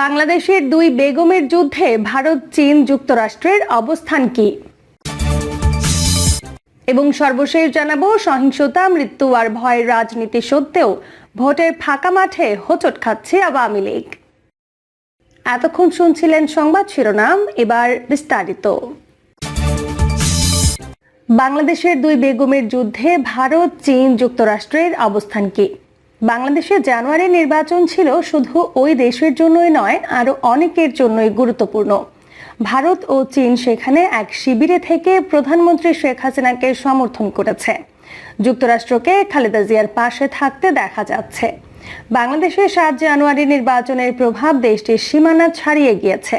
বাংলাদেশের দুই বেগমের যুদ্ধে ভারত, চীন যুক্তরাষ্ট্রের অবস্থান কি? এবং সর্বশেষ জানাব, সহিংসতা, মৃত্যু আর ভয়ের রাজনীতি সত্ত্বেও ভোটের ফাঁকা মাঠে হোঁচট খাচ্ছে আওয়ামী লীগ। এতক্ষণ শুনছিলেন সংবাদ শিরোনাম, এবার বিস্তারিত। বাংলাদেশের দুই বেগমের যুদ্ধে ভারত, চীন যুক্তরাষ্ট্রের অবস্থান কি? বাংলাদেশে জানুয়ারি নির্বাচন ছিল শুধু ওই দেশের জন্যই নয়, আরও অনেকের জন্যই গুরুত্বপূর্ণ। ভারত ও চীন সেখানে এক শিবিরে থেকে প্রধানমন্ত্রী শেখ হাসিনাকে সমর্থন করেছে। যুক্তরাষ্ট্রকে খালেদা জিয়ার পাশে থাকতে দেখা যাচ্ছে। বাংলাদেশের সাত জানুয়ারি নির্বাচনের প্রভাব দেশটির সীমানা ছাড়িয়ে গিয়েছে।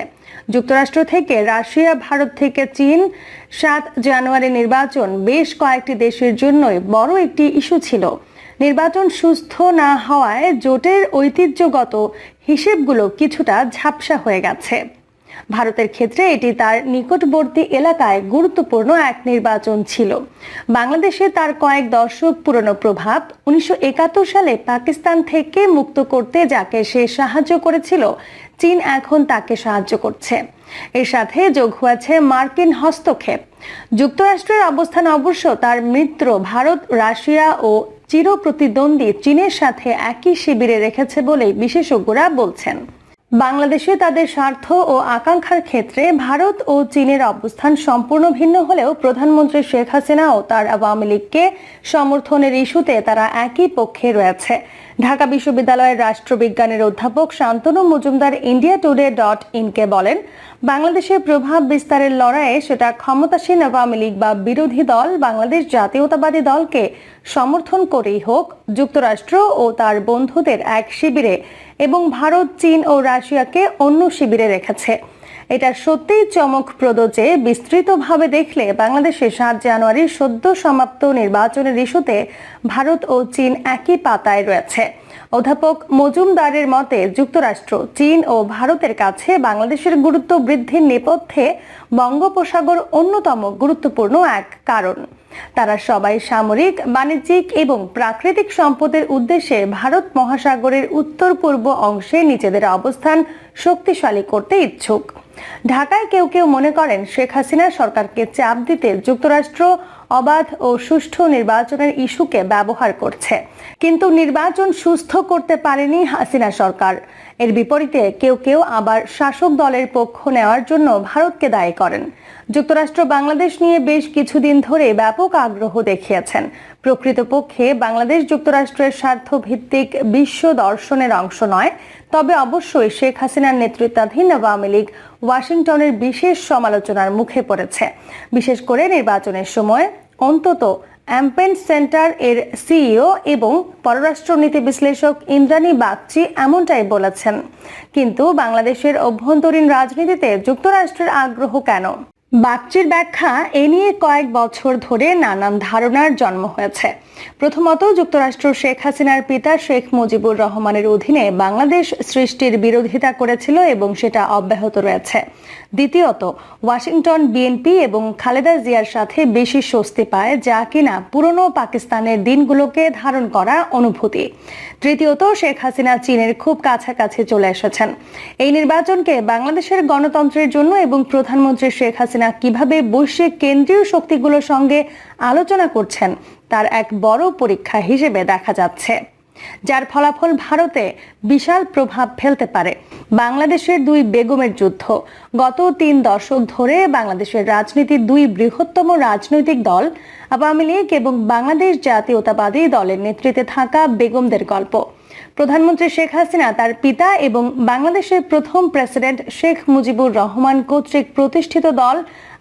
যুক্তরাষ্ট্র থেকে রাশিয়া, ভারত থেকে চীন, সাত জানুয়ারি নির্বাচন বেশ কয়েকটি দেশের জন্যই বড় একটি ইস্যু ছিল। নির্বাচন সুস্থ না হওয়ায় জোটের ঐতিহ্যগত হিসেবগুলো কিছুটা ঝাপসা হয়ে গেছে। ভারতের ক্ষেত্রে এটি তার নিকটবর্তী এলাকায় গুরুত্বপূর্ণ এক নির্বাচন ছিল। বাংলাদেশে তার কয়েক দশক পুরনো প্রভাব উনিশশো একাত্তর সালে পাকিস্তান থেকে মুক্ত করতে যাকে সে সাহায্য করেছিল, চীন এখন তাকে সাহায্য করছে। এর সাথে যোগ হয়েছে মার্কিন হস্তক্ষেপ। যুক্তরাষ্ট্রের অবস্থান অবশ্য তার মিত্র ভারত, রাশিয়া ও চির প্রতিদ্বন্দ্বী চীনের সাথে একই শিবিরে রেখেছে বলে বিশেষজ্ঞরা বলছেন। বাংলাদেশে তাদের স্বার্থ ও আকাঙ্ক্ষার ক্ষেত্রে ভারত ও চীনের অবস্থান সম্পূর্ণ ভিন্ন হলেও প্রধানমন্ত্রী শেখ হাসিনা ও তার আওয়ামী লীগকে সমর্থনের ইস্যুতে তারা একই পক্ষে রয়েছে। ঢাকা বিশ্ববিদ্যালয়ের রাষ্ট্রবিজ্ঞানের অধ্যাপক Shantanu Majumdar India Today dot ইনকে বলেন, বাংলাদেশের প্রভাব বিস্তারের লড়াইয়ে সেটা ক্ষমতাসীন আওয়ামী লীগ বা বিরোধী দল, বাংলাদেশ জাতীয়তাবাদী দলকে সমর্থন করেই হোক, যুক্তরাষ্ট্র ও তার বন্ধুদের এক শিবিরে এবং ভারত, চীন ও রাশিয়াকে অন্য শিবিরে রেখেছে। এটা সত্যিই চমকপ্রদ যে বিস্তৃতভাবে দেখলে বাংলাদেশে সাত জানুয়ারির সদ্য সমাপ্ত নির্বাচনের ইস্যুতে ভারত ও চীন একই পাতায় রয়েছে। অধ্যাপক মজুমদারের মতে, যুক্তরাষ্ট্র, চীন ও ভারতের কাছে বাংলাদেশের গুরুত্ব বৃদ্ধির নেপথ্যে বঙ্গোপসাগর অন্যতম গুরুত্বপূর্ণ এক কারণ। তারা সবাই সামরিক, বাণিজ্যিক এবং প্রাকৃতিক সম্পদের উদ্দেশ্যে ভারত মহাসাগরের উত্তর পূর্ব অংশে নিজেদের অবস্থান শক্তিশালী করতে ইচ্ছুক। ঢাকায় কেউ কেউ মনে করেন শেখ হাসিনা সরকারকে চাপ দিতে যুক্তরাষ্ট্র অবাধ ও সুষ্ঠু নির্বাচনের ইস্যুকে ব্যবহার করছে। কিন্তু নির্বাচন সুস্থ করতে পারেনি হাসিনা সরকার। এর বিপরীতে কেউ কেউ আবার শাসক দলের পক্ষ নেওয়ার জন্য ভারতকে দায়ী করেন। যুক্তরাষ্ট্র বাংলাদেশ নিয়ে বেশ কিছুদিন ধরে ব্যাপক আগ্রহ দেখিয়েছেন। প্রকৃতপক্ষে বাংলাদেশ যুক্তরাষ্ট্রের স্বার্থ ভিত্তিক বিশ্ব দর্শনের অংশ নয় তবে অবশ্যই শেখ হাসিনার নেতৃত্বাধীন আওয়ামী লীগ ওয়াশিংটনের বিশেষ সমালোচনার মুখে পড়েছে। বিশেষ করে নির্বাচনের সময় অন্তত অ্যাম্পেন সেন্টার এর সিইও এবং পররাষ্ট্রনীতি বিশ্লেষক ইন্দ্রাণী বাগচি এমনটাই বলেছেন। কিন্তু বাংলাদেশের অভ্যন্তরীণ রাজনীতিতে যুক্তরাষ্ট্রের আগ্রহ কেন? বাগচির ব্যাখ্যা এ নিয়ে কয়েক বছর ধরে নানান ধারণার জন্ম হয়েছে। প্রথমত, যুক্তরাষ্ট্র শেখ হাসিনার পিতা শেখ মুজিবুর রহমানের অধীনে বাংলাদেশ সৃষ্টির বিরোধিতা করেছিল এবং সেটা অব্যাহত রয়েছে। দ্বিতীয়ত, ওয়াশিংটন বিএনপি এবং খালেদা জিয়ার সাথে বেশি স্বস্তি পায় যা কিনা পুরনো পাকিস্তানের দিনগুলোকে ধারণ করা অনুভূতি। তৃতীয়ত, শেখ হাসিনা চীনের খুব কাছাকাছি চলে এসেছেন। এই নির্বাচনকে বাংলাদেশের গণতন্ত্রের জন্য এবং প্রধানমন্ত্রী শেখ হাসিনা কীভাবে বৈশ্বিক কেন্দ্রীয় শক্তিগুলোর সঙ্গে আলোচনা করছেন তার এক বড় পরীক্ষা হিসেবে দেখা যাচ্ছে, যার ফলাফল ভারতে বিশাল প্রভাব ফেলতে পারে। বাংলাদেশের দুই বেগমের যুদ্ধ, গত তিন দশক ধরে বাংলাদেশের রাজনীতির দুই বৃহত্তম রাজনৈতিক দল, আওয়ামী লীগ এবং বাংলাদেশ জাতীয়তাবাদী দলের নেতৃত্বে থাকা বেগমদের গল্প। প্রধানমন্ত্রী শেখ হাসিনা, তার পিতা এবং বাংলাদেশের প্রথম প্রেসিডেন্ট শেখ মুজিবুর রহমান কর্তৃক প্রতিষ্ঠিত দল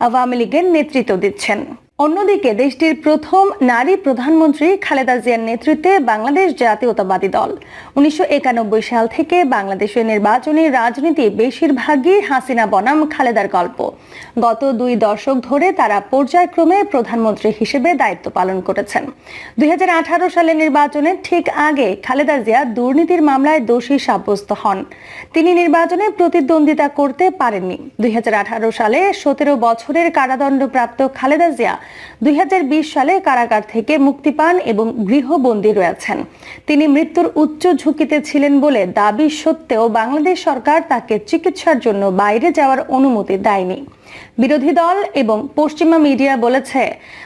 আওয়ামী লীগের নেতৃত্ব দিচ্ছেন। অন্যদিকে দেশটির প্রথম নারী প্রধানমন্ত্রী খালেদা জিয়ার নেতৃত্বে বাংলাদেশ জাতীয়তাবাদী দল। উনিশশো একানব্বই সাল থেকে বাংলাদেশের নির্বাচনী রাজনীতি বেশিরভাগই হাসিনা বনাম খালেদার গল্প। গত দুই দশক ধরে তারা পর্যায়ক্রমে প্রধানমন্ত্রী হিসেবে দায়িত্ব পালন করেছেন। দুই সালে নির্বাচনের ঠিক আগে খালেদা জিয়া দুর্নীতির মামলায় দোষী সাব্যস্ত হন। তিনি নির্বাচনে প্রতিদ্বন্দ্বিতা করতে পারেননি। দুই হাজার আঠারো সালে সতেরো বছরের কারাদণ্ডপ্রাপ্ত খালেদা জিয়া দুই সালে কারাগার থেকে মুক্তি পান এবং গৃহবন্দী রয়েছেন। তিনি মৃত্যুর উচ্চ ঝুঁকিতে ছিলেন বলে দাবি সত্ত্বেও বাংলাদেশ সরকার তাকে চিকিৎসার জন্য বাইরে যাওয়ার অনুমতি দেয়নি। বিরোধী দল এবং পশ্চিমা মিডিয়া বলেছে,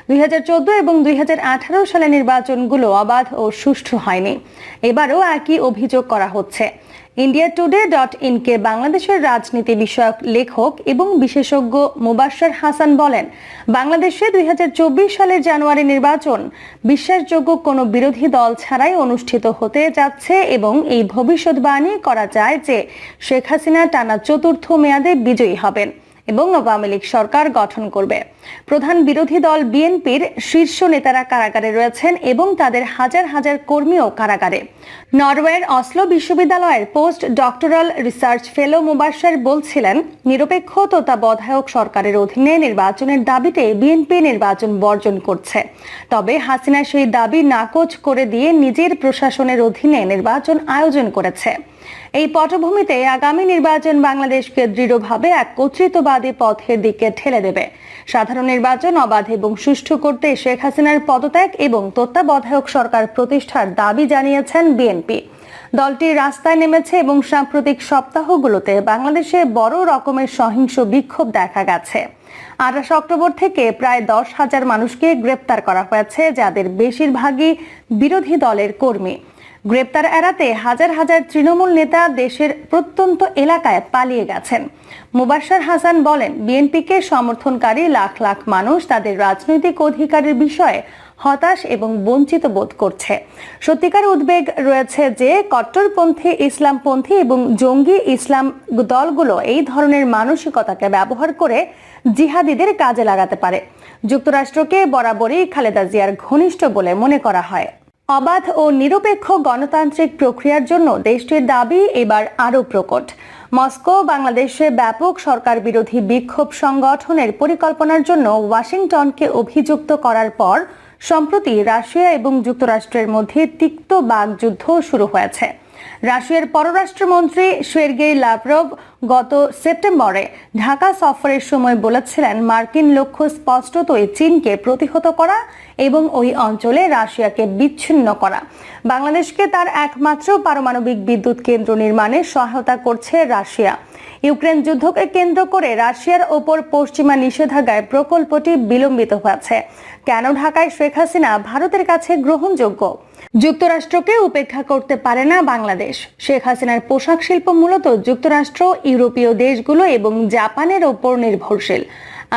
দুই হাজার চোদ্দ এবং দুই হাজার আঠারো সালে নির্বাচনগুলো অবাধ ও সুষ্ঠু হয়নি। এবারও একই অভিযোগ করা হচ্ছে। ইন্ডিয়া টুডে ডট ইনকে বাংলাদেশের রাজনীতি বিষয়ক লেখক এবং বিশেষজ্ঞ মুবাশশর হাসান বলেন, বাংলাদেশে দুই হাজার চব্বিশ সালের জানুয়ারি নির্বাচন বিশ্বাসযোগ্য কোনো বিরোধী দল ছাড়াই অনুষ্ঠিত হতে যাচ্ছে এবং এই ভবিষ্যৎবাণী করা যায় যে শেখ হাসিনা টানা চতুর্থ মেয়াদে বিজয়ী হবেন। এবং আওয়ামী লীগ সরকার গঠন করবে। প্রধান বিরোধী দল বিএনপির শীর্ষ নেতারা কারাগারে রয়েছেন এবং তাদের হাজার হাজার কর্মীও কারাগারে। নরওয়ের অসলো বিশ্ববিদ্যালয়ের post doctoral research fellow Mubashar বলছিলেন, নিরপেক্ষ তত্ত্বাবধায়ক সরকারের অধীনে নির্বাচনের দাবিতে বিএনপি নির্বাচন বর্জন করছে। তবে হাসিনা সেই দাবি নাকচ করে দিয়ে নিজের প্রশাসনের অধীনে নির্বাচন আয়োজন করেছে। এই পটভূমিতে আগামী নির্বাচন বাংলাদেশকে দৃঢ়ভাবে এক কর্তৃত্ববাদী পথের দিকে ঠেলে দেবে। সাধারণ নির্বাচন অবাধ এবং সুষ্ঠু করতে শেখ হাসিনার পদত্যাগ এবং তত্ত্বাবধায়ক সরকার প্রতিষ্ঠার দাবি জানিয়েছেন বিএনপি। দলটি রাস্তায় নেমেছে এবং সাম্প্রতিক সপ্তাহগুলোতে বাংলাদেশে বড় রকমের সহিংস বিক্ষোভ দেখা গেছে। আঠাশ অক্টোবর থেকে প্রায় দশ হাজার মানুষকে গ্রেপ্তার করা হয়েছে, যাদের বেশিরভাগই বিরোধী দলের কর্মী। গ্রেপ্তার এড়াতে হাজার হাজার তৃণমূল নেতা দেশের প্রত্যন্ত এলাকায় পালিয়ে গেছেন। মুবাশার হাসান বলেন, বিএনপিকে সমর্থনকারী লাখ লাখ মানুষ তাদের রাজনৈতিক অধিকারের বিষয়ে হতাশ এবং বঞ্চিত বোধ করছে। সত্যিকার উদ্বেগ রয়েছে যে কট্টরপন্থী, ইসলামপন্থী এবং জঙ্গি ইসলাম দলগুলো এই ধরনের মানসিকতাকে ব্যবহার করে জিহাদিদের কাজে লাগাতে পারে। যুক্তরাষ্ট্রকে বরাবরই খালেদা জিয়ার ঘনিষ্ঠ বলে মনে করা হয়। অবাধ ও নিরপেক্ষ গণতান্ত্রিক প্রক্রিয়ার জন্য দেশটির দাবি এবার আরও প্রকট। মস্কো, বাংলাদেশে ব্যাপক সরকার বিরোধী বিক্ষোভ সংগঠনের পরিকল্পনার জন্য ওয়াশিংটনকে অভিযুক্ত করার পর, সম্প্রতি রাশিয়া এবং যুক্তরাষ্ট্রের মধ্যে তিক্ত বাগযুদ্ধ শুরু হয়েছে। রাশিয়ার পররাষ্ট্রমন্ত্রী সের্গেই লাভরভ গত সেপ্টেম্বরে ঢাকা সফরের সময় বলেছিলেন, মার্কিন লক্ষ্য স্পষ্টতই চীনকে প্রতিহত করা এবং ওই অঞ্চলে রাশিয়াকে বিচ্ছিন্ন করা। বাংলাদেশকে তার একমাত্র পারমাণবিক বিদ্যুৎ কেন্দ্র নির্মাণে সহায়তা করছে রাশিয়া। ইউক্রেন যুদ্ধকে কেন্দ্র করে রাশিয়ার ওপর পশ্চিমা নিষেধাজ্ঞায় প্রকল্পটি বিলম্বিত হয়েছে। কেন ঢাকায় শেখ হাসিনা ভারতের কাছে গ্রহণযোগ্য? যুক্তরাষ্ট্রকে উপেক্ষা করতে পারে না বাংলাদেশ। শেখ হাসিনার পোশাক শিল্প মূলত যুক্তরাষ্ট্র, ইউরোপীয় দেশগুলো এবং জাপানের ওপর নির্ভরশীল।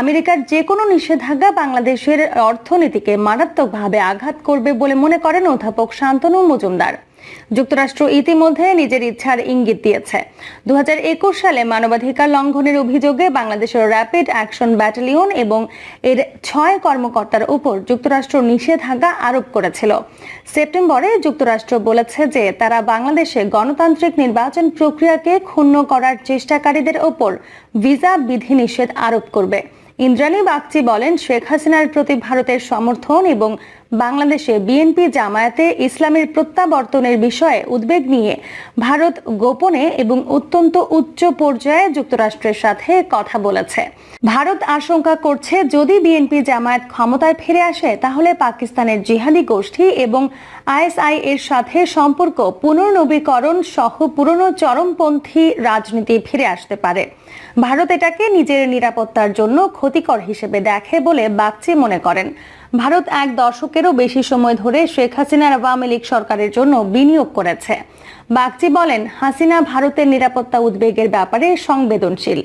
আমেরিকার যে কোনো নিষেধাজ্ঞা বাংলাদেশের অর্থনীতিকে মারাত্মকভাবে আঘাত করবে বলে মনে করেন অধ্যাপক শান্তনু মজুমদার। যুক্তরাষ্ট্র ইতিমধ্যে নিজের ইচ্ছার ইঙ্গিত দিয়েছে। দু সালে মানবাধিকার লঙ্ঘনের অভিযোগে বাংলাদেশের র্যাপিড অ্যাকশন ব্যাটালিয়ন এবং এর ছয় কর্মকর্তার উপর যুক্তরাষ্ট্র নিষেধাজ্ঞা আরোপ করেছিল। সেপ্টেম্বরে যুক্তরাষ্ট্র বলেছে যে তারা বাংলাদেশে গণতান্ত্রিক নির্বাচন প্রক্রিয়াকে ক্ষুণ্ণ করার চেষ্টাকারীদের ওপর ভিসা বিধিনিষেধ আরোপ করবে। ইন্দ্রাণী বাগচি বলেন, শেখ হাসিনার প্রতি ভারতের সমর্থন এবং বাংলাদেশে বিএনপি জামায়াতে ইসলামের প্রত্যাবর্তনের বিষয়ে উদ্বেগ নিয়ে ভারত গোপনে এবং অত্যন্ত উচ্চ পর্যায়ে যুক্তরাষ্ট্রের সাথে কথা বলেছে। ভারত আশঙ্কা করছে, যদি বিএনপি জামায়াত ক্ষমতায় ফিরে আসে, তাহলে পাকিস্তানের জিহাদি গোষ্ঠী এবং আইএসআই এর সাথে সম্পর্ক পুনর্নবীকরণ সহ পুরনো চরমপন্থী রাজনীতি ফিরে আসতে পারে। ভারত এটাকে নিজের নিরাপত্তার জন্য ক্ষতিকর হিসেবে দেখে বলে বাগচি মনে করেন। ভারত এক দশকেরও বেশি সময় ধরে শেখ হাসিনার আওয়ামী লীগ সরকারের জন্য বিনিয়োগ করেছে। বাগচি বলেন, হাসিনা ভারতের নিরাপত্তা উদ্বেগের ব্যাপারে সংবেদনশীল।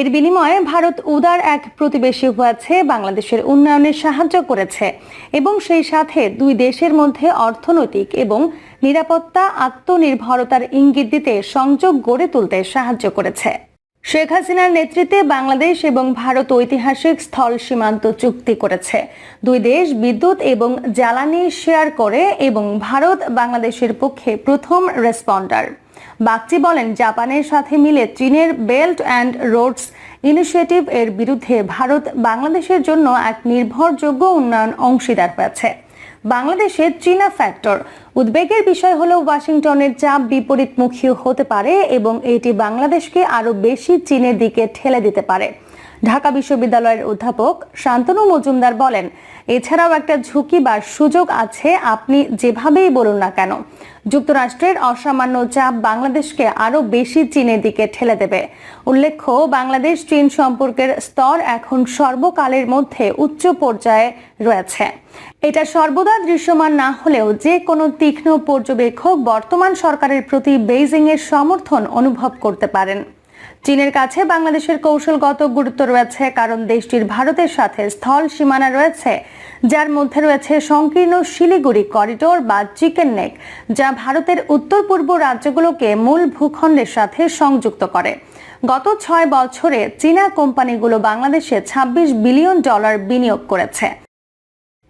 এর বিনিময়ে ভারত উদার এক প্রতিবেশী হয়েছে, বাংলাদেশের উন্নয়নে সাহায্য করেছে এবং সেই সাথে দুই দেশের মধ্যে অর্থনৈতিক এবং নিরাপত্তা, আত্মনির্ভরতার ইঙ্গিত দিতে সংযোগ গড়ে তুলতে সাহায্য করেছে। শেখ হাসিনার নেতৃত্বে বাংলাদেশ এবং ভারত ঐতিহাসিক স্থল সীমান্ত চুক্তি করেছে। দুই দেশ বিদ্যুৎ এবং জ্বালানি শেয়ার করে এবং ভারত বাংলাদেশের পক্ষে প্রথম রেসপন্ডার বাগচি বলেন, জাপানের সাথে মিলে চীনের বেল্ট অ্যান্ড রোডস ইনিশিয়েটিভ এর বিরুদ্ধে ভারত বাংলাদেশের জন্য এক নির্ভরযোগ্য উন্নয়ন অংশীদার হয়েছে। বাংলাদেশে চীনা ফ্যাক্টর উদ্বেগের বিষয় হলো ওয়াশিংটনের চাপ বিপরীতমুখী হতে পারে এবং এটি বাংলাদেশকে আরও বেশি চীনের দিকে ঠেলে দিতে পারে। ঢাকা বিশ্ববিদ্যালয়ের অধ্যাপক শান্তনু মজুমদার বলেন, এছাড়াও একটা ঝুঁকি বা সুযোগ আছে, আপনি যেভাবেই বলুন না কেন, যুক্তরাষ্ট্রের অসামান্য চাপ বাংলাদেশকে আরও বেশি চীনের দিকে ঠেলে দেবে। উল্লেখ্য, বাংলাদেশ চীন সম্পর্কের স্তর এখন সর্বকালের মধ্যে উচ্চ পর্যায়ে রয়েছে। এটা সর্বদা দৃশ্যমান না হলেও যে কোনো তীক্ষ্ণ পর্যবেক্ষক বর্তমান সরকারের প্রতি বেইজিংয়ের সমর্থন অনুভব করতে পারেন। চীনের কাছে বাংলাদেশের কৌশলগত গুরুত্ব রয়েছে, কারণ দেশটির ভারতের সাথে স্থল সীমানা রয়েছে, যার মধ্যে রয়েছে সংকীর্ণ শিলিগুড়ি করিডোর বা চিকেন নেক, যা ভারতের উত্তর পূর্ব রাজ্যগুলোকে মূল ভূখণ্ডের সাথে সংযুক্ত করে। গত ছয় বছরে চীনা কোম্পানিগুলো বাংলাদেশে ২৬ বিলিয়ন ডলার বিনিয়োগ করেছে।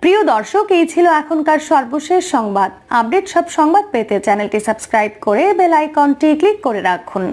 প্রিয় দর্শক, এই ছিল এখনকার সর্বশেষ সংবাদ। আপডেট সব সংবাদ পেতে চ্যানেলটি সাবস্ক্রাইব করে বেল আইকনটি ক্লিক করে রাখুন।